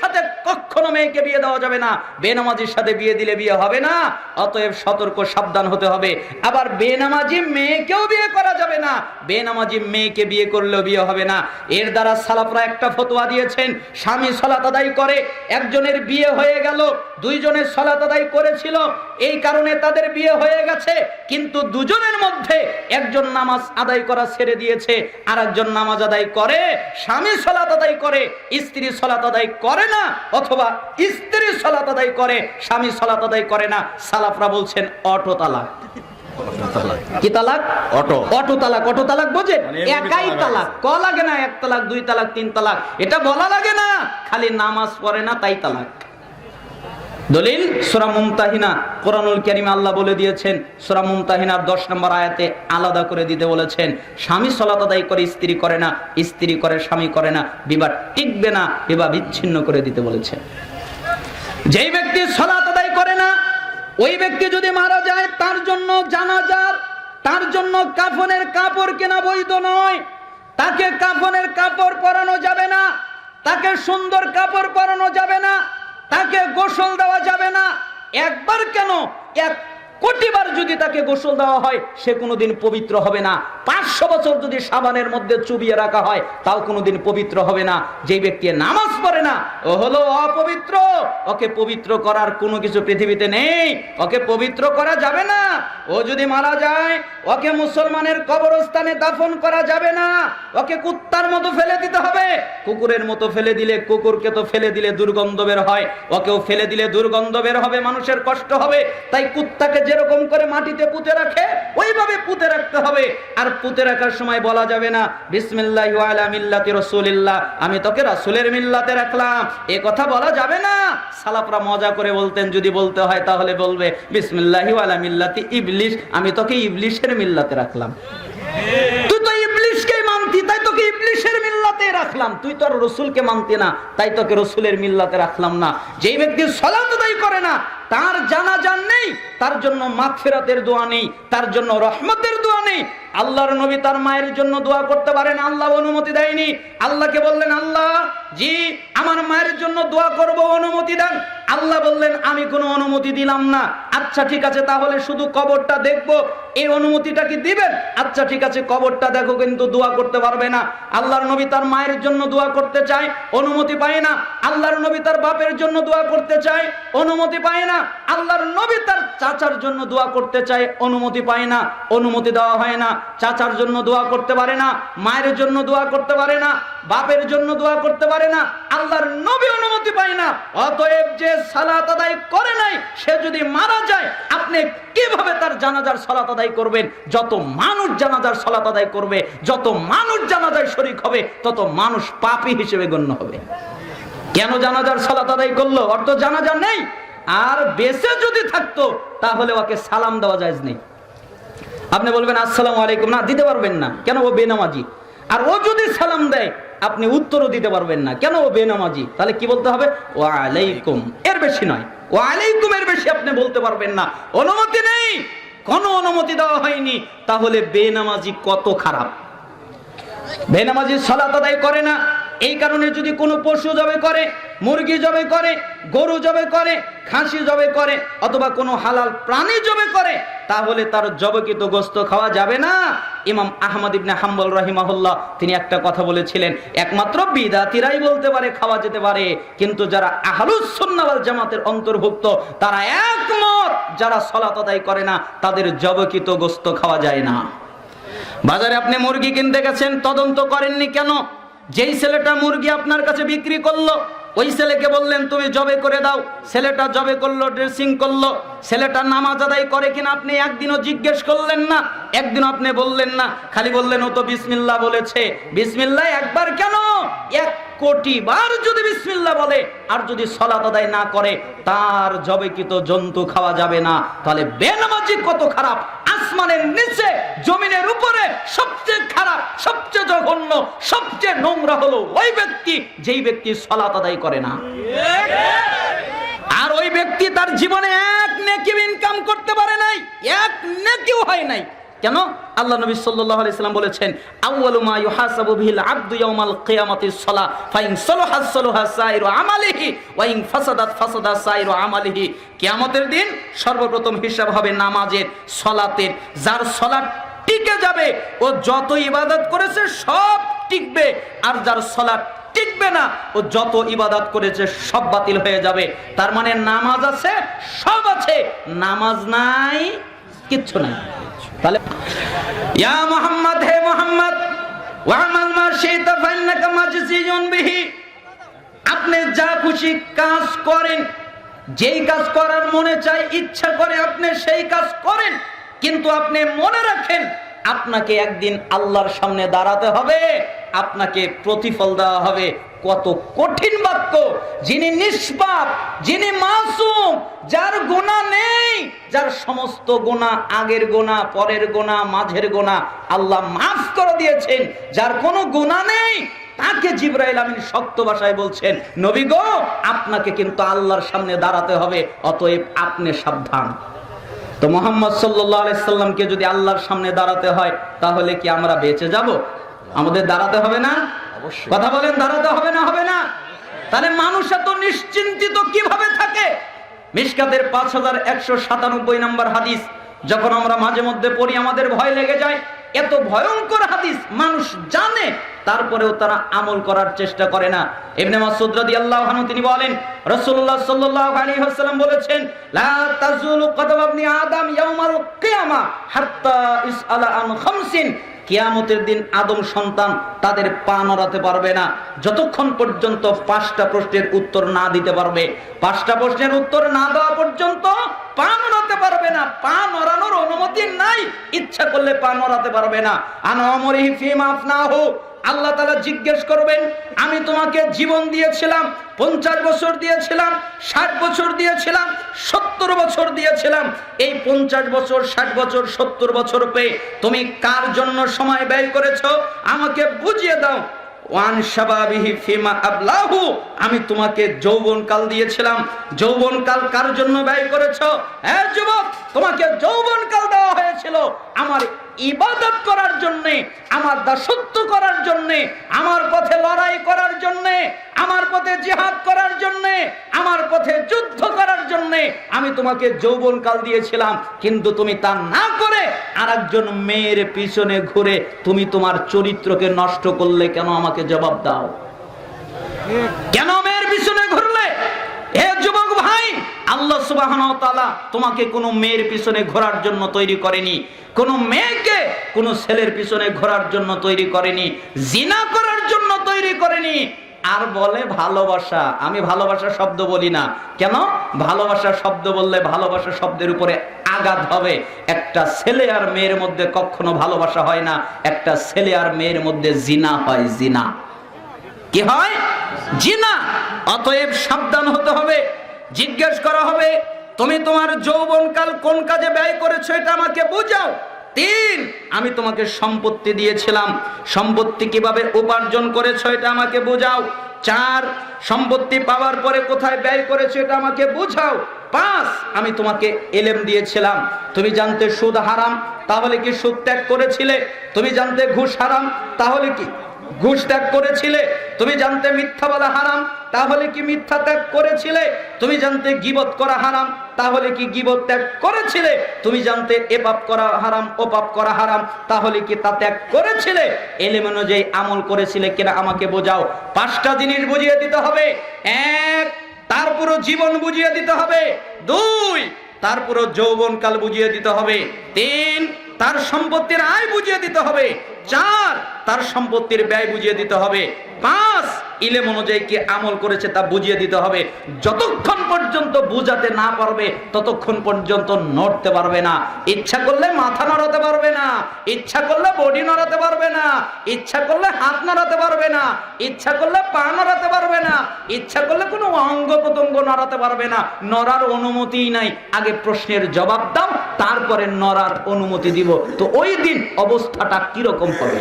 সাথে কখনো মেয়েকে বিয়ে দেওয়া যাবে না। বেনামাজির সাথে বিয়ে দিলে বিয়ে হবে না, অতএব সতর্ক, সাবধান হতে হবে। আবার বেনামাজি মেয়েকেও বিয়ে করা যাবে না, বেনামাজি মেয়েকে বিয়ে করলেও বিয়ে হবে না। এর দ্বারা সালাফরা একটা ফতোয়া দিয়েছেন, স্বামী সলাত আদায় করে, একজনের বিয়ে হয়ে গেল, দুইজনের সলাত আদায় করেছিল এই কারণে তাদের বিয়ে হয়ে গেছে কিন্তু দুজনের মধ্যে একজন নামাজ আদায় করা ছেড়ে দিয়েছে আর একজন নামাজ আদায় করে স্বামী সলাত আদায় করে স্ত্রী সলাত আদায় করে না অথবা স্ত্রী সলাত আদায় করে স্বামী সলাত আদায় করে না। সালাফরা বলছেন অটো তালাক। কি তালাক? অটো। অটো তালাক। অটো তালাক বোঝেন একাই তালাক তালাক। ক লাগে না এক তালাক দুই তালাক তিন তালাক? এটা বলা লাগে না। খালি নামাজ পড়ে না তাই তালাক। দলিল সূরা মুমতাহিনা। কোরআনুল কারীমে আল্লাহ বলে দিয়েছেন, সূরা মুমতাহিনার 10 নম্বর আয়াতে আলাদা করে দিতে বলেছেন, স্বামী সালাত আদায় করে, স্ত্রী করে না, স্ত্রী করে, স্বামী করে না, বিবাহ টিকবে না, বিবাহ বিচ্ছিন্ন করে দিতে বলেছেন যেই ব্যক্তি সালাত আদায় করে না, ওই ব্যক্তি যদি মারা যায়, তার জন্য জানাজার, তার জন্য কাফনের কাপড় কেনা বৈধ নয়। তাকে কাফনের কাপড় পরানো যাবে না, তাকে সুন্দর কাপড় পরানো যাবে না তাকে গোসল দেওয়া যাবে না। একবার কেন? এক কোটিবার যদি তাকে গোসল দেওয়া হয়, সে কোনোদিন পবিত্র হবে না। পাঁচশো বছর যদি সাবানের মধ্যে চুবিয়ে রাখা হয়, তাও কোনোদিন পবিত্র হবে না। যে ব্যক্তি নামাজ পড়ে না, ও হলো অপবিত্র। ওকে পবিত্র করার কোনো কিছু পৃথিবীতে নেই। ওকে পবিত্র করা যাবে না। ও যদি মারা যায়, ওকে মুসলমানের কবরস্থানে দাফন করা যাবে না। ওকে কুত্তার মতো ফেলে দিতে হবে। কুকুরের মতো ফেলে দিলে, কুকুরকে তো ফেলে দিলে দুর্গন্ধ বের হয়। ওকেও ফেলে দিলে দুর্গন্ধ বের হবে, মানুষের কষ্ট হবে। তাই কুত্তাকে যেরকম করে মাটিতে পুঁতে রাখে, ওইভাবে পুঁতে রাখতে হবে। আর পুঁতে রাখার সময় বলা যাবে না, বিসমিল্লাহ মিল্লাতি রসুলিল্লাহ আমি তোকে রাসূলের মিল্লাতে রাখলাম এ কথা বলা যাবে না। সালাফরা মজা করে বলতেন, যদি বলতে হয় তাহলে বলবে, বিসমিল্লাহি মিল্লাতি ইবলিশ আমি তোকে ইবলিশের মিল্লাতে রাখলাম তুই তো ইবলিশকেই মানতি, তাই তোকে ইবলিশের মিল্লাতে রাখলাম। তুই তো রসুলকে মানতি না, তাই তোকে রসুলের মিল্লাতে রাখলাম না। যেই ব্যক্তি সলাত আদায় করে না, তার জানা জানাজান নেই, তার জন্য মাগফিরাতের দোয়া নেই, তার জন্য রহমতের দোয়া নেই আল্লাহর নবী তার মায়ের জন্য দোয়া করতে পারেন আল্লাহ অনুমতি দেয়নি। আল্লাহকে বললেন, আল্লাহ, জি, আমার মায়ের জন্য দোয়া করব, অনুমতি দেন। আল্লাহ বললেন, আমি কোনো অনুমতি দিলাম না। আচ্ছা ঠিক আছে, তাহলে শুধু কবরটা দেখব। এই অনুমতিটা কি দিবেন? আচ্ছা ঠিক আছে, কবরটা দেখো, কিন্তু দোয়া করতে পারবে না। আল্লাহর নবী তার মায়ের জন্য দোয়া করতে চায়, অনুমতি পায় না। আল্লাহর নবী তার বাপের জন্য দোয়া করতে চায়, অনুমতি পায় না। আল্লাহর নবী তার চাচার জন্য দোয়া করতে চায়, অনুমতি পায় না, অনুমতি দেওয়া হয় না। চাচার জন্য দোয়া করতে পারে না, মায়ের জন্য দোয়া করতে পারে না, বাপের জন্য দোয়া করতে পারে না, আল্লাহর নবী অনুমতি পায় না। অতএব যে সালাত আদায় করে নাই, সে যদি মারা যায়, আপনি কীভাবে তার জানাজার সালাত আদায় করবেন? যত মানুষ জানাজার সালাত আদায় করবে, যত মানুষ জানাজায় শরিক হবে, তত মানুষ পাপী হিসেবে গণ্য হবে। কেন জানাজার সালাত আদায় করল? অর্থ জানাজা নেই। আর বেঁচে যদি থাকতো, তাহলে ওকে সালাম দেওয়া যায় নেই। আপনি বলবেন, আসসালামু আলাইকুম। না, দিতে পারবেন না। কেন ও বেনামাজি? আর ও যদি সালাম দেয়, আপনি উত্তরও দিতে পারবেন না। কেন ও বেনামাজি? তাহলে কি বলতে হবে? ও আলাইকুম এর বেশি নয়। ও আলাইকুম এর বেশি আপনি বলতে পারবেন না। অনুমতি নেই। কোনো অনুমতি দেওয়া হয়নি। তাহলে বেনামাজি কত খারাপ? বেনামাজি সালাত আদায় করে না। এই কারণে যদি কোনো পশু জবে করে মুরগি জবে করে, গরু জবে করে, খাসি জবে করে, অথবা কোনো হালাল প্রাণী জবে করে, তাহলে তার জবকিত গোস্ত খাওয়া যাবে না। ইমাম আহমদ ইবনে হাম্বল রহিমাহুল্লাহ, তিনি একটা কথা বলেছিলেন, একমাত্র বিদাতিরাই বলতে পারে, খাওয়া যেতে পারে। কিন্তু যারা আহলুস সুন্নাহ জামাতের অন্তর্ভুক্ত, তারা একমত, যারা সলাত আদায় করে না, তাদের জবকিত গোস্ত খাওয়া যায় না। বাজারে আপনি মুরগি কিনতে গেছেন, তদন্ত করেননি কেন? যেই ছেলেটা মুরগি আপনার কাছে বিক্রি করল ওই ছেলেকে বললেন, তুমি জবে করে দাও। ছেলেটা জবে করল ড্রেসিং করল। ছেলেটা নামাজ আদায় করে কিনা আপনি একদিনও জিজ্ঞেস করলেন না একদিন আপনি বললেন না। খালি বললেন, ও তো বিসমিল্লা বলেছে। বিসমিল্লা একবার কেন? এক কোটি বার যদি বিসমিল্লা বলে, আর যদি সলাত আদায় না করে, তার জবেকৃত জন্তু খাওয়া যাবে না। তাহলে বেনামাজি কত খারাপ। আসমানের নিচে, জমিনের উপরে সবচেয়ে খারাপ, সবচেয়ে জঘন্য, সবচেয়ে নোংরা হলো ওই ব্যক্তি, যেই ব্যক্তি সলাত আদায় করে না। আর ওই ব্যক্তি তার জীবনে এক নেকি ইনকাম করতে পারে নাই, এক নেকিও হয় নাই। কেন? আল্লাহ নবী সাল্লাল্লাহু সাল্লাম বলেছেন, আউয়ালু ফাইন ফাসাদাত দিন সর্বপ্রথম হিসাব হবে নামাজের সালাতের। যার সালাত টিকে যাবে, ও যত ইবাদত করেছে সব টিকবে, আর যার সালাত টিকবে না, ও যত ইবাদত করেছে সব বাতিল হয়ে যাবে। তার মানে নামাজ আছে, সব আছে। নামাজ নাই, কিচ্ছু নাই। তাহলে, ইয়া মুহাম্মদ, হে মুহাম্মদ, ওয়ামাল মা শাইতা ফাইন্নাকা বিহি। আপনি যা খুশি কাজ করেন, যেই কাজ করার মনে চাই ইচ্ছা করে আপনি সেই কাজ করেন, কিন্তু আপনি মনে রাখেন, আপনাকে একদিন আল্লাহর সামনে দাঁড়াতে হবে, আপনাকে প্রতিফল দেওয়া হবে। কত কঠিন বাক্য। যিনি নিষ্পাপ, যিনি মাসুম, যার গোনা নেই, যার সমস্ত গোনা আগের গোনা পরের গোনা মাঝের গোনা আল্লাহ মাফ করে দিয়েছেন। যার কোনো গোনা নেই, তাকে জিব্রাইল আমিন শক্ত ভাষায় বলছেন, নবী গো, আপনাকে কিন্তু আল্লাহর সামনে দাঁড়াতে হবে, অতএব আপনি সাবধান। তো মোহাম্মদ সাল্লাহ যদি আল্লাহর সামনে দাঁড়াতে হয়, তাহলে কি আমরা বেঁচে যাব? আমাদের দাঁড়াতে হবে না। কথা বলেন, দাঁড়াতে হবে না হবে না। তাহলে মানুষ এত নিশ্চিন্তিত কীভাবে থাকে? মিশকাতের পাঁচ হাজার একশো সাতানব্বই নম্বর হাদিস, যখন আমরা মাঝে মধ্যে পড়ি, আমাদের ভয় লেগে যায়। এত ভয়ঙ্কর হাদিস, মানুষ জানে, তারপরেও তারা আমল করার চেষ্টা করে না। ইবনে মাসউদ রাদিয়াল্লাহু আনহু তিনি বলেন, রাসূলুল্লাহ সাল্লাল্লাহু আলাইহি ওয়াসাল্লাম বলেছেন, লা তাজুলু কদম ইবনি আদম ইয়াউমাল কিয়ামা হাত্তা ইসআলা আন খামসিন কিয়ামতের দিন আদম সন্তান তাদের পা নড়াতে পারবে না। যতক্ষণ পর্যন্ত পাঁচটা প্রশ্নের উত্তর না দিতে পারবে, পাঁচটা প্রশ্নের উত্তর না দেওয়া পর্যন্ত পা নড়াতে পারবে না। পা নড়ানোর অনুমতি নাই। ইচ্ছা করলে পা নড়াতে পারবে না। আনমরিহি ফিম আফনাহু। আল্লাহ তালা জিজ্ঞেস করবেন, আমি তোমাকে জীবন দিয়েছিলাম, পঞ্চাশ বছর দিয়েছিলাম, ষাট বছর দিয়েছিলাম, সত্তর বছর দিয়েছিলাম। এই পঞ্চাশ বছর, ষাট বছর, সত্তর বছর পেয়ে তুমি কার জন্য সময় ব্যয় করেছ? আমাকে বুঝিয়ে দাও। ওয়ান ফিমা আমি তোমাকে যৌবনকাল দিয়েছিলাম। যৌবনকাল কার জন্য ব্যয় করেছ? হ্যাঁ যুবক, তোমাকে যৌবনকাল দেওয়া হয়েছিল। আমার ইবাদত করার জন্যে, আমার দাসত্ব করার জন্যে, আমার পথে লড়াই করার জন্যে, আমার পথে জিহাদ করার জন্যে, আমার পথে যুদ্ধ করার জন্যে আমি তোমাকে যৌবনকাল দিয়েছিলাম, কিন্তু তুমি তা না করে আর একজন মেয়ের পিছনে ঘুরে তুমি তোমার চরিত্রকে নষ্ট করলে কেন আমাকে জবাব দাও? কেন মেয়ের পিছনে ঘুরলে? হে যুবক ভাই আল্লাহ ওয়া তোমাকে কোনো মেয়ের পিছনে ঘোরার জন্য তৈরি করেনি। কোনো মেয়েকে কোনো ছেলের পিছনে ঘোরার জন্য তৈরি করেনি। জিনা করার জন্য তৈরি করেনি। আর বলে ভালোবাসা। আমি ভালোবাসা শব্দ বলি না। কেন? ভালোবাসা শব্দ বললে ভালোবাসা শব্দের উপরে আঘাত হবে। একটা ছেলে আর মেয়ের মধ্যে কখনো ভালোবাসা হয় না। একটা ছেলে আর মেয়ের মধ্যে জিনা হয় জিনা। কি হয়? জিনা। অতএব সাবধান হতে হবে। জিজ্ঞেস করা হবে, তুমি তোমার যৌবনকাল কোন কাজে ব্যয় করেছ এটা আমাকে বুঝাও। তিন, আমি তোমাকে সম্পত্তি দিয়েছিলাম। সম্পত্তি কীভাবে উপার্জন করেছ এটা আমাকে বুঝাও। চার, সম্পত্তি পাওয়ার পরে কোথায় ব্যয় করেছ এটা আমাকে বুঝাও। পাঁচ, আমি তোমাকে এলেম দিয়েছিলাম। তুমি জানতে সুদ হারাম, তাহলে কি সুদ ত্যাগ করেছিলে? তুমি জানতে ঘুষ হারাম, তাহলে কি ঘুষ ত্যাগ করেছিলে? তুমি জানতে মিথ্যা বলা হারাম তাহলে কি মিথ্যা ত্যাগ করেছিলে? তুমি জানতে গিবত করা হারাম, তাহলে কি গিবত ত্যাগ করেছিলে? তুমি জানতে এ পাপ করা হারাম ও পাপ করা হারাম, তাহলে কি তা ত্যাগ করেছিলে? এলেম অনুযায়ী আমল করেছিলে কিনা আমাকে বোঝাও। পাঁচটা জিনিস বুঝিয়ে দিতে হবে। এক, তার পুরো জীবন বুঝিয়ে দিতে হবে। দুই, তার পুরো যৌবনকাল বুঝিয়ে দিতে হবে। তিন, তার সম্পত্তির আয় বুঝিয়ে দিতে হবে। চার, তার সম্পত্তির ব্যয় বুঝিয়ে দিতে হবে। পাঁচ, ইলেম অনুযায়ী কি আমল করেছে তা বুঝিয়ে দিতে হবে। যতক্ষণ পর্যন্ত বুঝাতে না পারবে, ততক্ষণ পর্যন্ত নড়তে পারবে না। ইচ্ছা করলে মাথা নড়াতে পারবে না। ইচ্ছা করলে বডি নড়াতে পারবে ইচ্ছা করলে হাত নড়াতে পারবে না, ইচ্ছা করলে পা নড়াতে পারবে না, ইচ্ছা করলে কোনো অঙ্গ প্রত্যঙ্গ নড়াতে পারবে না, নড়ার অনুমতিই নাই। আগে প্রশ্নের জবাব দাও, তারপরে নড়ার অনুমতি দিব। তো ওই দিন অবস্থাটা কীরকম হবে?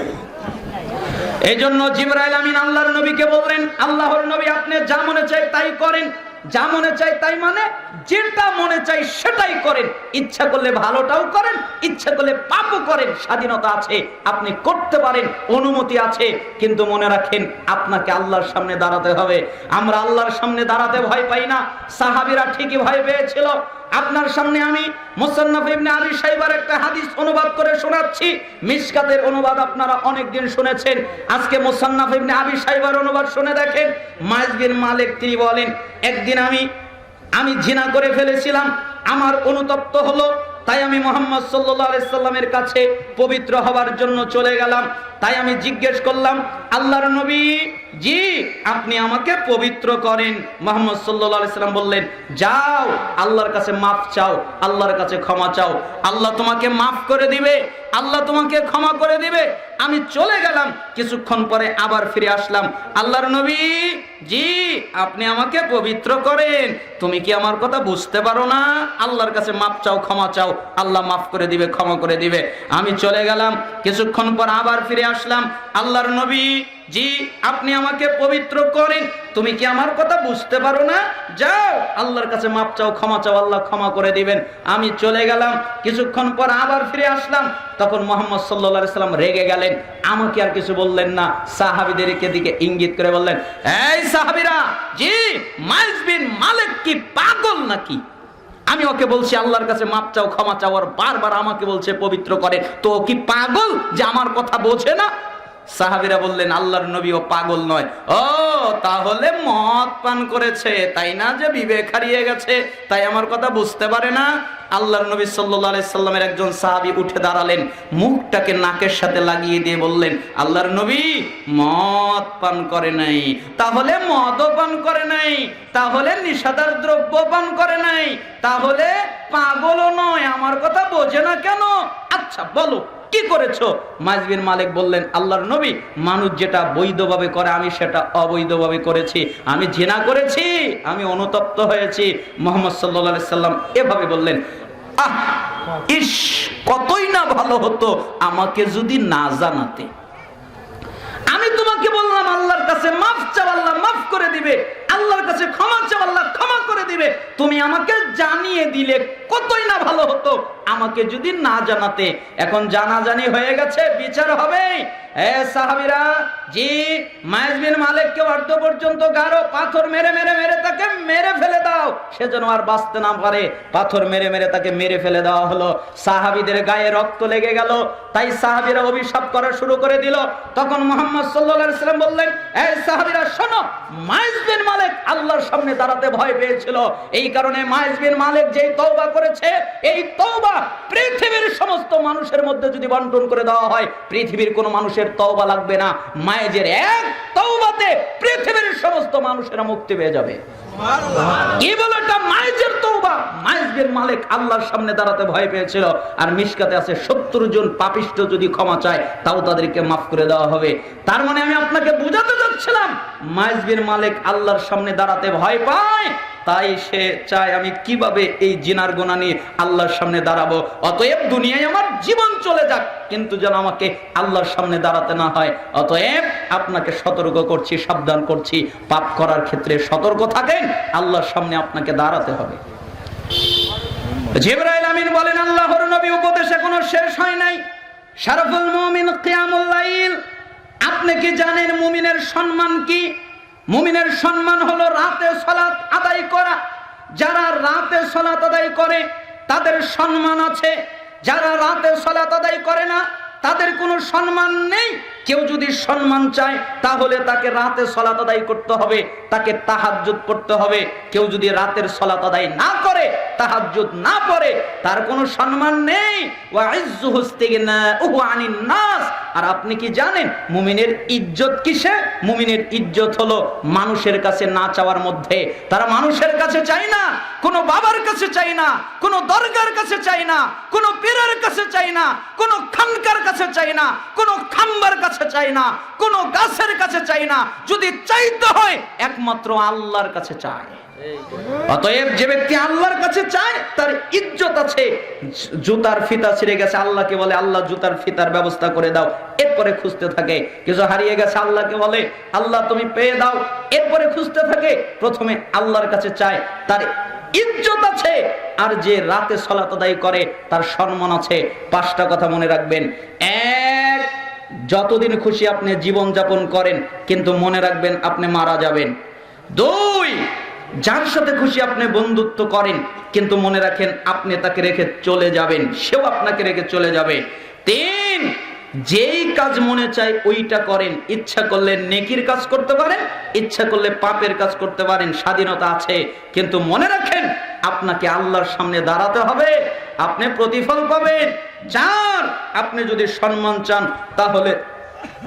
এই জন্য জিবরাইল আমিন আল্লাহর নবীকে বললেন, আল্লাহর নবী আপনি যা মনে চাই তাই করেন। যা মনে চাই তাই মানে যেটা মনে চাই সেটাই করেন। ইচ্ছা করলে ভালোটাও করেন, ইচ্ছা করলে পাপও করেন। স্বাধীনতা আছে, আপনি করতে পারেন, অনুমতি আছে, কিন্তু মনে রাখেন আপনাকে আল্লাহর সামনে দাঁড়াতে হবে। আমরা আল্লাহর সামনে দাঁড়াতে ভয় পাই না। সাহাবিরা ঠিকই ভয় পেয়েছিল। আপনার সামনে আমি মুসান্নাফ ইবনে আবি সাইবার একটা হাদিস অনুবাদ করে শোনাচ্ছি। মিশকাতের অনুবাদ আপনারা অনেক দিন শুনেছেন। আজকে মুসান্নাফ ইবনে আবি সাইবার অনুবাদ শুনে দেখেন। মাইজ বিন মালিক তিনি বলেন, একদিন আমি আমি জিনা করে ফেলেছিলাম। আমার অনুতপ্ত হলো, তাই আমি মোহাম্মদ আলাইহি সাল্লামের কাছে পবিত্র হবার জন্য চলে গেলাম। তাই আমি জিজ্ঞেস করলাম, আল্লাহর নবী জি, আপনি আমাকে পবিত্র করেন। মোহাম্মদ সাল্লাম বললেন, যাও, আল্লাহর কাছে মাফ চাও, আল্লাহর কাছে ক্ষমা চাও। আল্লাহ তোমাকে মাফ করে দিবে, আল্লাহ তোমাকে ক্ষমা করে দিবে আমি চলে গেলাম, কিছুক্ষণ পরে আবার ফিরে আসলাম। আল্লাহর নবী, জি, আপনি আমাকে পবিত্র করেন। তুমি কি আমার কথা বুঝতে পারো না? আল্লাহর কাছে মাপ চাও, ক্ষমা চাও। আল্লাহ মাফ করে দিবে, ক্ষমা করে দিবে। আমি চলে গেলাম, কিছুক্ষণ পর আবার ফিরে আসলাম। আল্লাহর নবী, জি, আপনি আমাকে পবিত্র করেন। তুমি কি আমার কথা বুঝতে পারো না? যাও, আল্লাহর কাছে মাপ চাও, ক্ষমা চাও, আল্লাহ ক্ষমা করে দিবেন। আমি চলে গেলাম, কিছুক্ষণ পর আবার ফিরে আসলাম। তখন মোহাম্মদ সাল্লা সাল্লাম রেগে গেলেন। আমাকে আর কিছু বললেন না। সাহাবিদেরকে দিকে ইঙ্গিত করে বললেন, এই সাহাবিরা, জি মাইজ বিন মালিক কি পাগল নাকি? আমি ওকে বলছি, আল্লাহর কাছে মাপ চাও, ক্ষমা চাও। আর বারবার আমাকে বলছে, পবিত্র করে। তো কি পাগল যে আমার কথা বোঝে না? সাহাবিরা বললেন, আল্লাহর নবী ও পাগল নয়। ও, তাহলে মদ পান করেছে, তাই না যে বিবেক হারিয়ে গেছে? তাই আমার কথা বুঝতে পারে না? আল্লাহর নবী আলাইহি সাল্লামের একজন সাহাবী উঠে দাঁড়ালেন, মুখটাকে নাকের সাথে লাগিয়ে দিয়ে বললেন, আল্লাহর নবী, মদ পান করে নাই। তাহলে মদও পান করে নাই, তাহলে নিষাদার দ্রব্য পান করে নাই, তাহলে পাগলও নয়, আমার কথা বোঝে না কেন? আচ্ছা বলো। কি করেছ? মাজবিন মালিক বললেন, আল্লাহর নবী, মানুষ যেটা বৈধভাবে করে, আমি সেটা অবৈধভাবে করেছি। আমি জেনা করেছি, আমি অনুতপ্ত হয়েছি। মোহাম্মদ সাল্লাহ সাল্লাম এভাবে বললেন, আহ ইস কতই না ভালো হতো আমাকে যদি না জানাতে। আমি তোমাকে বললাম, আল্লাহর কাছে মাফ চাও, আল্লাহ মাফ করে দিবে। আল্লাহর কাছে ক্ষমা চাও, আল্লাহ ক্ষমা করে দিবে। তুমি আমাকে জানিয়ে দিলে কতই না ভালো হতো। আমাকে যদি না জানাতে, এখন জানাজানি হয়ে গেছে, বিচার হবে। এ সে যেন আর বাঁচতে না পারে, পাথর মেরে মেরে তাকে মেরে ফেলে দেওয়া হলো। সাহাবিদের গায়ে রক্ত লেগে গেল, তাই সাহাবিরা অভিশাপ করা শুরু করে দিল। তখন মোহাম্মদ সাল্লাম বললেন এই সাহাবিরা, শোনো মাইজ বিন মালিক আল্লাহর সামনে দাঁড়াতে ভয় পেয়েছিল। এই কারণে মাইজ বিন মালিক যেই তওবা করেছে এই তওবা পৃথিবীর সমস্ত মানুষের মধ্যে যদি বন্টন করে দেওয়া হয় পৃথিবীর কোনো মানুষের তওবা লাগবে না। মায়েজের এক তওবাতে পৃথিবীর সমস্ত মানুষেরা মুক্তি পেয়ে যাবে। কি বলে এটা মাইজের মালিক আল্লাহর সামনে দাঁড়াতে ভয় পেয়েছিল। আর মিশকাতে আছে সত্তর জন পাপিষ্ট যদি ক্ষমা চায়, তাও তাদেরকে মাফ করে দেওয়া হবে। তার মানে আমি আপনাকে বুঝাতে যাচ্ছিলাম মাইজবির মালিক আল্লাহর সামনে দাঁড়াতে ভয় পায়, তাই সে চায় আমি কীভাবে এই জিনার গোনা নিয়ে আল্লাহর সামনে দাঁড়াবো। অতএব দুনিয়ায় আমার জীবন চলে যাক, কিন্তু যেন আমাকে আল্লাহর সামনে দাঁড়াতে না হয়। অতএব আপনাকে সতর্ক করছি, সাবধান করছি, পাপ করার ক্ষেত্রে সতর্ক থাকেন, আল্লাহর সামনে আপনাকে দাঁড়াতে হবে। জিবরাইল আমিন বলেন, আল্লাহর নবী উপদেশ এখনও শেষ হয় নাই। শারফুল মুমিন কিয়ামুল লাইল। আপনি কি জানেন মুমিনের সম্মান কি? মুমিনের সম্মান হলো রাতে সালাত আদায় করা। যারা রাতে সালাত আদায় করে, তাদের সম্মান আছে। যারা রাতে সালাত আদায় করে না, তাদের কোনো সম্মান নেই। কেউ যদি সম্মান চায়, তাহলে তাকে রাতে সলাত আদায় করতে হবে, তাকে তাহাজ্জুদ পড়তে হবে। কেউ যদি রাতের সলাত আদায় না করে, তাহাজ্জুদ না পড়ে, তার কোনো সম্মান নেই। আর আপনি কি জানেন, মুমিনের ইজ্জত কিসে? মুমিনের ইজ্জত হলো মানুষের কাছে না চাওয়ার মধ্যে। তারা মানুষের কাছে চায় না, কোনো বাবার কাছে চাই না, কোনো দরগার কাছে চাই না, কোনো পীরের কাছে চাই না, কোনো খানকার কাছে চাই না, কোনো খাম্বার কাছে কাছে চাই না, কোনো গাছের কাছে চাই না, যদি চাইতে হয়, একমাত্র আল্লাহর কাছে চায় অতএব যে ব্যক্তি আল্লাহর কাছে চায়, তার ইজ্জত আছে, জুতার ফিতা ছিঁড়ে গেছে, আল্লাহকে বলে, আল্লাহ, জুতার ফিতার ব্যবস্থা করে দাও। এরপরে খুঁজতে থাকে, কিছু হারিয়ে গেছে, আল্লাহকে বলে, আল্লাহ, তুমি পেয়ে দাও। এরপরে খুঁজতে থাকে, প্রথমে আল্লাহর কাছে চায়, তার ইজ্জত আছে, আর যে রাতে সলাত আদায় করে, তার সম্মান আছে। পাঁচটা কথা মনে রাখবেন। এক যতদিন খুশি আপনি জীবন যাপন করেন, কিন্তু মনে রাখবেন আপনি মারা যাবেন। দুই, যার সাথে খুশি আপনি বন্ধুত্ব করেন, কিন্তু মনে রাখেন আপনি তাকে রেখে চলে যাবেন, সেও আপনাকে রেখে চলে যাবে। তিন, যেই কাজ মনে চায় ওইটা করেন, ইচ্ছা করলে নেকির কাজ করতে পারেন, ইচ্ছা করলে পাপের কাজ করতে পারেন, স্বাধীনতা আছে, কিন্তু মনে রাখেন আপনাকে আল্লাহর সামনে দাঁড়াতে হবে, আপনি প্রতিফল পাবেন। চার। আপনি যদি সম্মান চান তাহলে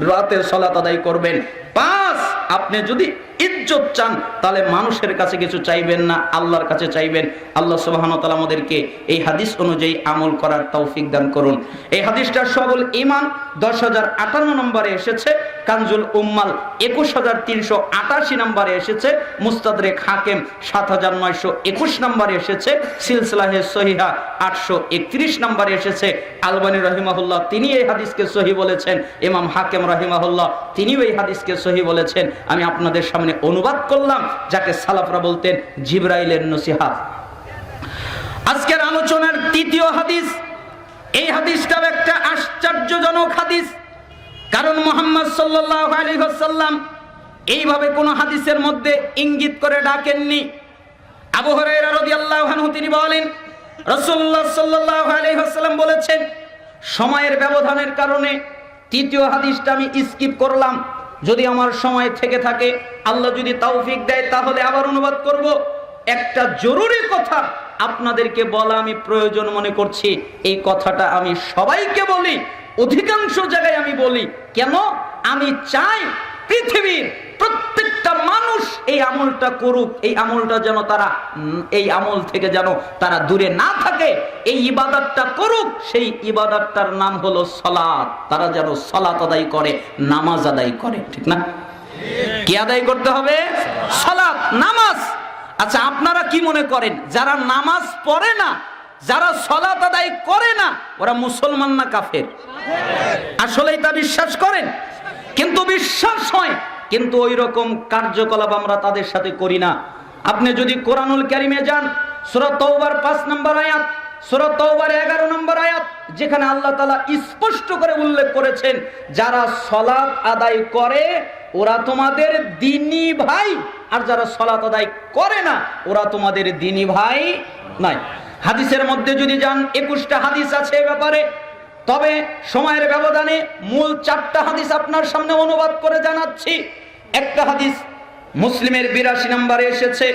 রাতের সলাত আদায় করবেন। পাঁচ। আপনি যদি ইজ্জত চান, তাহলে মানুষের কাছে কিছু চাইবেন না, আল্লাহর কাছে চাইবেন। আল্লাহ তাআলা আমাদেরকে এই হাদিস অনুযায়ী আমল করার তৌফিক দান করুন। এই হাদিসটা সবল ইমান দশ হাজার আটান্ন নম্বরে এসেছে, কানজুল উম্মাল একুশ হাজার তিনশো আটাশি নম্বরে এসেছে, মুস্তাদরেক হাকেম সাত হাজার নয়শো একুশ নম্বরে এসেছে, সিলসিলাহে সহিহা আটশো একত্রিশ নম্বরে এসেছে। আলবানী রহিমাহুল্লাহ তিনি এই হাদিসকে সহি বলেছেন। ইমাম হাকেম রহিমাহুল্লাহ তিনিও এই হাদিসকে সহি বলেছেন। আমি আপনাদের সামনে অনুবাদ করলাম, যাকে সালাফরা বলতেন জিব্রাইলের নসিহাত আজকের আলোচনার তৃতীয় হাদিস, এই হাদিসটাও একটা আশ্চর্যজনক হাদিস। কারণ মোহাম্মদ সাল্লাল্লাহু আলাইহি ওয়াসাল্লাম এইভাবে কোনো হাদিসের মধ্যে ইঙ্গিত করে ডাকেননি। তিনি বলেন বলেছেন, সময়ের ব্যবধানের কারণে তৃতীয় হাদিসটা আমি স্কিপ করলাম। যদি আমার সময় থেকে থাকে, আল্লাহ যদি তাওফিক দেয়, তাহলে আবার অনুবাদ করব। একটা জরুরি কথা আপনাদেরকে বলা আমি প্রয়োজন মনে করছি। এই কথাটা আমি সবাইকে বলি, অধিকাংশ জায়গায় আমি বলি। কেন? আমি চাই পৃথিবীর প্রত্যেকটা মানুষ এই আমলটা করুক, এই আমলটা যেন তারা এই আমল থেকে যেন তারা দূরে না থাকে, এই ইবাদতটা করুক, সেই ইবাদতটার নাম হলো সলাৎ তারা যেন সলাৎ আদায় করে, নামাজ আদায় করে, ঠিক না? কি আদায় করতে হবে? সলাৎ নামাজ। আচ্ছা আপনারা কি মনে করেন, যারা নামাজ পড়ে না, যারা সলাত আদায় করে না, ওরা মুসলমান না কাফের? আসলেই তা বিশ্বাস করেন? কিন্তু বিশ্বাস হয় কিন্তু ওই রকম কার্যকলাপ আমরা তাদের সাথে করি না। আপনি যদি কোরআনুল ক্যারিমে যান, সূরা তওবার 5 নম্বর আয়াত, সূরা তওবার 11 নম্বর আয়াত, যেখানে আল্লাহ তাআলা স্পষ্ট করে উল্লেখ করেছেন, যারা সলাত আদায় করে, ওরা তোমাদের দিনী ভাই, আর যারা সলাত আদায় করে না, ওরা তোমাদের দিনী ভাই নাই। হাদিসের মধ্যে যদি যান, একুশটা হাদিস আছে এ ব্যাপারে। তবে সময়ের ব্যবধানে মূল চারটা হাদিস আপনার সামনে অনুবাদ করে জানাচ্ছি। একটা হাদিস মুসলিমের বিরাশি নম্বরে এসেছে।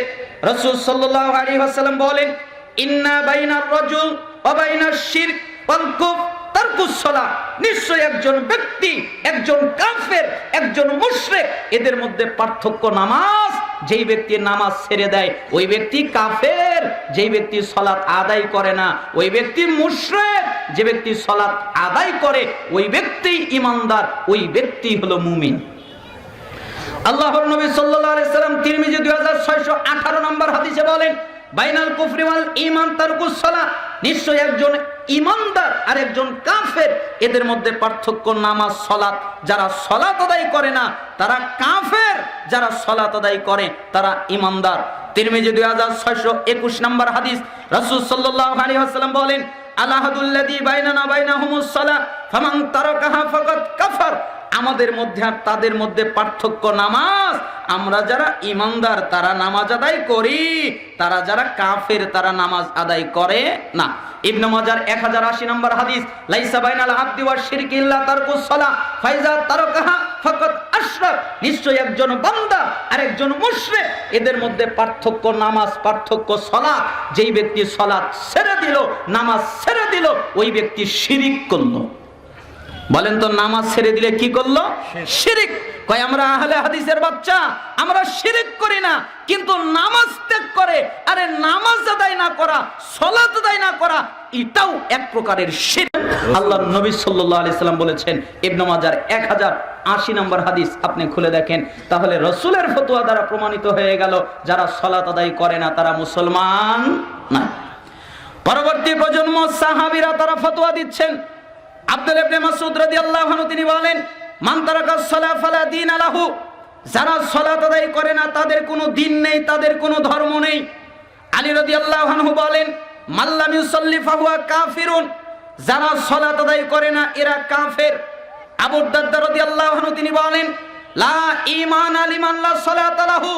রসুল সাল্লাম বলেন, ইন্না বাইনা রাজুল অবাইনা শির শিরক ওয়াল কুফর তারকুস সালাহ নিশ্চয় একজন ব্যক্তি, একজন কাফের, একজন মুশরিক, এদের মধ্যে পার্থক্য নামাজ, যেই ব্যক্তি নামাজ ছেড়ে দেয়, ওই ব্যক্তি ইমানদার, ওই ব্যক্তি হলো মুমিন। আল্লাহর নবী সাল্লাল্লাহু আলাইহি সাল্লাম তিরমিজি 2618 নম্বর হাদিসে বলেন, বাইনাল কুফরি নিশ্চয় একজন ইমানদার আর একজন কাফের, এদের মধ্যে পার্থক্য নামাজ সলাত যারা সলাত আদায় করে না, তারা কাফের। যারা সলাত আদায় করে, তারা ইমানদার। তিরমিজি 2621 নম্বর হাদিস, রাসূল আলাইহি ওয়াসাল্লাম বলেন আলাহাদুল্লাযী বাইনানা হুমুস সালাহ ফামান তারকাহা ফাকাদ কাফার। আমাদের মধ্যে আর তাদের মধ্যে পার্থক্য নামাজ। আমরা যারা ইমানদার, তারা নামাজ আদায় করি। তারা যারা কাফের, তারা নামাজ আদায় করে না। ইবনে মাজার 1080 নম্বর হাদিস, লাইসা বাইনাল তারকুস একজন বান্দা আর একজন মুশরিক। এদের মধ্যে পার্থক্য নামাজ, পার্থক্য সালাত যেই ব্যক্তি সালাত ছেড়ে দিল, নামাজ ছেড়ে দিল, ওই ব্যক্তি শিরিক করল। বলেন তো নামাজ ছেড়ে দিলে কি করল? শিরিক। কয় আমরা আহলে হাদিসের বাচ্চা আমরা শিরিক করি না কিন্তু নামাজ ত্যাগ করে আরে নামাজ আদায় না করা সলাত আদায় না করা এটাও এক প্রকারের শিরিক। আল্লাহ নবী সাল্লাল্লাহু আলাইহি সাল্লাম বলেছেন ইবনে মাজার 1080 নম্বর হাদিস আপনি খুলে দেখেন তাহলে রসুলের ফতোয়া দ্বারা প্রমাণিত হয়ে গেল যারা সালাত আদায় করে না তারা মুসলমান না পরবর্তী প্রজন্ম সাহাবীরা তারা ফতোয়া দিচ্ছেন আব্দুল ইবনে মাসউদ রাদিয়াল্লাহু আনহু তিনি বলেন, মান তারাকা সালাহ ফালা দীন আলাহু যারা সালাত আদায় করে না, তাদের কোনো দিন নেই, তাদের কোনো ধর্ম নেই। আলী রাদিয়াল্লাহু আনহু বলেন মাল্লাম ইউসাল্লি ফাহুয়া কাফিরুন। যারা সালাত আদায় করে না, এরা কাফের। আবু দারদা রাদিয়াল্লাহু আনহু তিনি বলেন, লা ঈমান আলিমান লা সালাত আলাহু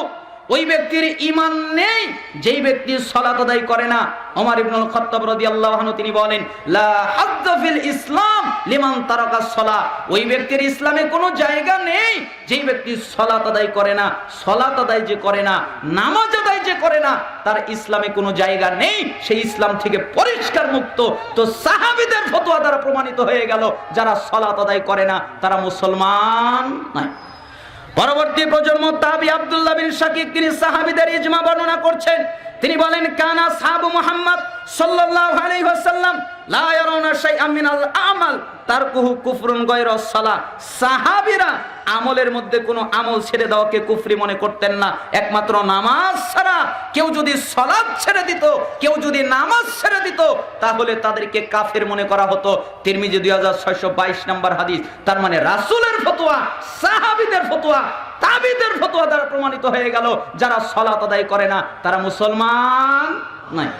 ওই ব্যক্তির ইমান নেই, যেই ব্যক্তি সলাত আদায় করে না। ওমর ইবনুল খাত্তাব রাদিয়াল্লাহু তিনি বলেন, লা হাদ্দ ফিল ইসলাম লিমান তারাকা সলা। ওই ব্যক্তির ইসলামে কোনো জায়গা নেই, যেই ব্যক্তি সলাত আদায় করে না। সলাত আদায় যে করে না, নামাজ আদায় যে করে না, তার ইসলামে কোনো জায়গা নেই। সেই ইসলাম থেকে পরিষ্কার মুক্ত। তো সাহাবীদের ফতোয়া দ্বারা প্রমাণিত হয়ে গেল, যারা সলাত আদায় করে না, তারা মুসলমান নয়। পরবর্তী প্রজন্ম তাবি আব্দুল্লাহ বিন শাকিক তিনি সাহাবীদের ইজমা বর্ণনা করছেন। তিনি বলেন, কানা সাহাবু মুহাম্মদ সাল্লাল্লাহু আলাইহি ওয়াসাল্লাম, লা ইয়ারাউনা শাইআ মিনাল আমাল, তারকুহু কুফরুন গায়রা সালা। সাহাবীরা আমলের মধ্যে কোনো আমল ছেড়ে দেওয়াকে কুফরি মনে করতেন না। একমাত্র নামাজ ছাড়া কেউ যদি সালাত ছেড়ে দিত, কেউ যদি নামাজ ছেড়ে দিত, তাহলে তাদেরকে কাফের মনে করা হতো। তিরমিজি দুই হাজার ছয়শো বাইশ নম্বর হাদিস, তার মানে রাসূলের ফতোয়া, সাহাবিদের ফতোয়া, তাবিদের ফতোয়া দ্বারা প্রমাণিত হয়ে গেল, যারা সলাত আদায় করে না, তারা মুসলমান নয়।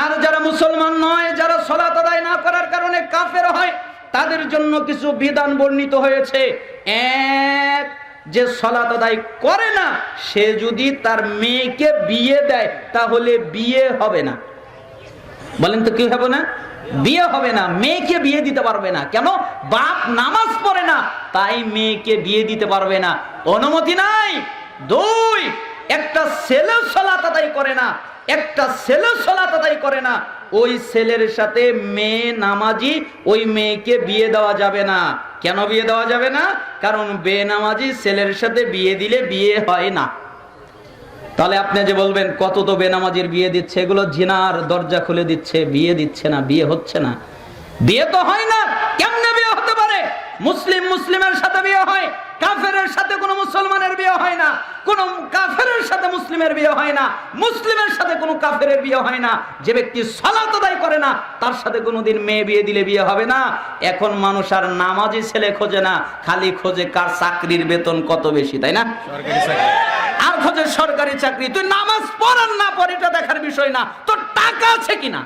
আর যারা মুসলমান নয়, যারা সলাত আদায় না করার কারণে কাফের হয় তাদের জন্য কিছু বিধান বর্ণিত হয়েছে। এক, যে সলাত আদায় করে না, সে যদি তার মেয়েকে বিয়ে দেয়, তাহলে বিয়ে হবে না। বলেন তো কি হবে না? বিয়ে হবে না, মেয়েকে বিয়ে দিতে পারবে না। কেন? বাপ নামাজ পড়ে না, তাই মেয়েকে বিয়ে দিতে পারবে না। অনুমতি নাই। দুই, একটা ছেলে সলাত আদায় করে না, একটা ছেলে সলাত আদায় করে না ওই ছেলের সাথে মেয়ে নামাজি, ওই মেয়েকে বিয়ে দেওয়া যাবে না। কেন বিয়ে দেওয়া যাবে না? কারণ বে নামাজি ছেলের সাথে বিয়ে দিলে বিয়ে হয় না। তাহলে আপনি যে বলবেন, কত তো বেনামাজির বিয়ে দিচ্ছে, এগুলো জিনার দরজা খুলে দিচ্ছে, বিয়ে দিচ্ছে না, বিয়ে হচ্ছে না। বিয়ে তো হয় না, কেমনে বিয়ে হতে পারে? মুসলিম মুসলিমের সাথে বিয়ে হয় কাফেরের সাথে কোনো মুসলমানের বিয়ে হয় না কোন কাফেরের সাথে মুসলিমের বিয়ে হয় না মুসলিমের সাথে কোনো কাফেরের বিয়ে হয় না যে ব্যক্তি সলাত আদায় করে না তার সাথে কোনোদিন মেয়ে বিয়ে দিলে বিয়ে হবে না। এখন মানুষ আর নামাজি ছেলে খোঁজে না খালি খোঁজে কার চাকরির বেতন কত বেশি তাই না? আর খোঁজে সরকারি চাকরি। তুই নামাজ পড়ার না পর এটা দেখার বিষয় না। তোর টাকা আছে কিনা?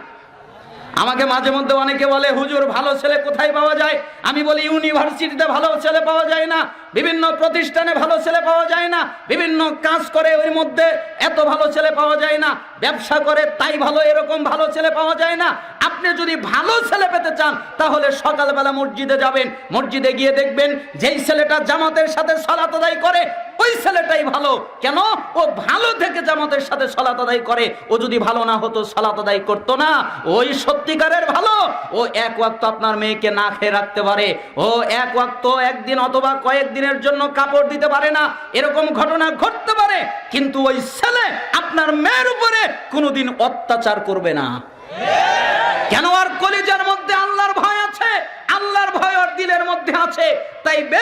আমাকে মাঝে মধ্যে অনেকে বলে, হুজুর, ভালো ছেলে কোথায় পাওয়া যায়? আমি বলি, ইউনিভার্সিটিতে ভালো ছেলে পাওয়া যায় না। বিভিন্ন প্রতিষ্ঠানে ভালো ছেলে পাওয়া যায় না, বিভিন্ন কাজ করে ওর মধ্যে এত ভালো ছেলে পাওয়া যায় না, ব্যবসা করে তাই ভালো, এরকম ভালো ছেলে পাওয়া যায় না। আপনি যদি ভালো ছেলে পেতে চান, তাহলে সকালবেলা মসজিদে যাবেন, মসজিদে গিয়ে দেখবেন যেই ছেলেটা জামাতের সাথে সলাত আদায় করে, ওই ছেলেটাই ভালো। কেন? ও ভালো থেকে জামাতের সাথে সলাত আদায় করে। ও যদি ভালো না হতো, সলাত আদায় করতো না। ওই সত্যিকারের ভালো। ও এক ওয়াক্ত আপনার মেয়েকে না খেয়ে রাখতে পারে। ও এক ওয়াক্ত একদিন অথবা কয়েকদিনের জন্য কাপড় দিতে পারে না, এরকম ঘটনা ঘটতে পারে, কিন্তু ওই ছেলে আপনার মেয়ের উপরে কোনোদিন অত্যাচার করবে না। কেন আর কলিজার মধ্যে আল্লাহর ভয় আছে? আল্লাহর ভয় আর দিলের মধ্যে আছে, তাই